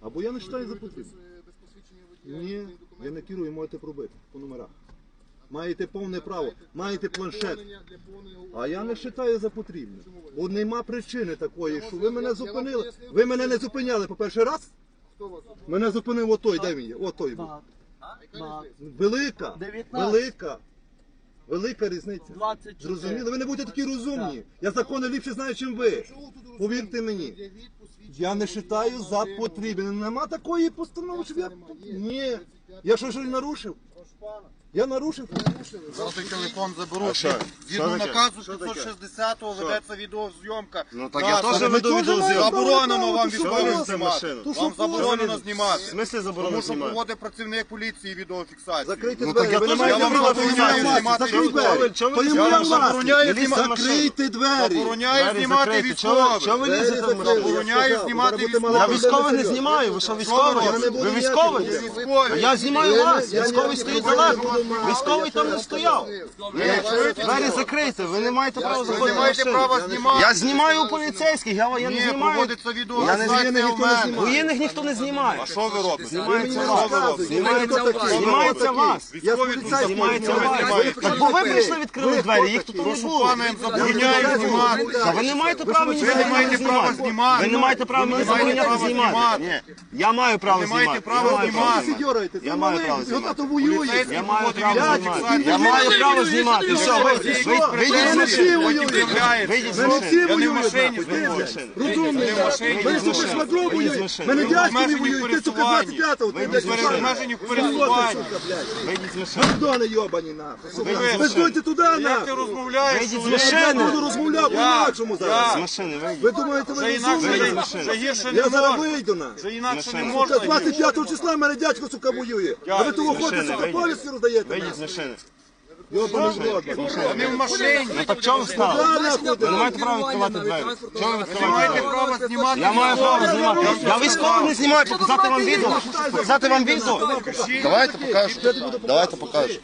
Або я не читаю за потрібне. Ні, я не керую, можете пробити по номерах. Маєте повне право, маєте планшет. А я не вважаю за потрібне. Бо нема причини такої, що ви мене зупинили. Ви мене не зупиняли по перший раз. Мене зупинив отой, де він є? Отой був. Велика, 19. велика, велика різниця. 24. Зрозуміли? Ви не будете такі розумні. Я закони ліпше знаю, ніж ви. Повірте мені. Я не вважаю за потрібне. Нема такої постанови, щоб я. Ні. Я що щось нарушив? Я нарушив. Зараз той телефон заберу. Що? Згідно наказу Що таке? 560 ведеться відеозйомка. Ну так я теж веду відеозйомку. Заборонено вам військовим знімати. Вам заборонено В знімати. смислі заборонено Тому що знімати? проводить працівник поліції відеофіксацію. Закрийте Ну, двері. так я ви не теж- маєте вам права забороняю знімати. знімати Закрийте військових. двері. Чого ви То є моя Я вам забороняю власність. знімати Закрийте двері. Забороняю Двері знімати закриті. Чого- військових. ви лізете в закрили, я Забороняю знімати військових. Я військових не знімаю, ви що ви військовий? Ви військовий? Я знімаю вас, військовий стоїть маю. Військовий там не стояв. Двері закриті, ви не маєте права Ви заходити не маєте права знімати. Я знімаю у поліцейських, я, я не знімаю. Я не відеофіксація воєнних ніхто не знімає. Воєнних ніхто не знімає. А що ви робите? Знімається вас. Знімається вас. Бо ви прийшли. відкрили двері, їх тут не було. ви не маєте права мені ви не маєте забороняти права знімати. Ви не маєте права Ви мені забороняти знімати. Я маю право не знімати. маєте права Я маю знімати. Я маю право знімати. Ото Я маю право знімати. Я маю право знімати. Ви машини. всі воюєте. Ми не всі машини. Я не в воюють. машині нахуй, знаходжусь. ти, машини. Розумний. Я не Ви Вийдіть з воюєте. машини. Мене Ви не воює. Ти, сука, 25-го. Ви блядь, обмежені в Ти пересуванні. Гандони йобані, нахуй. Ви стойте туди, ти нахуй. Вийдіть з що машини. Я буду розмовляти по-інакшому З зараз. машини, вийдіть. Ви думаєте, ви інакше, розумні? Гірше не Я зараз можна. вийду, нахуй. Вже інакше не Машина. можна. Та 25 числа мене дядько, сука, воює. А ви того Машини, сука, вийдіть. роздаєте. Вийдіть з машини. Вони в машині. Ну так чого ви стали? Ви не маєте права відкривати двері. Чого ви відкриваєте маєте право знімати. Я маю право знімати. Я військових не знімаю, показати вам відео. Показати вам відео. Давайте покажу. Давайте покажу.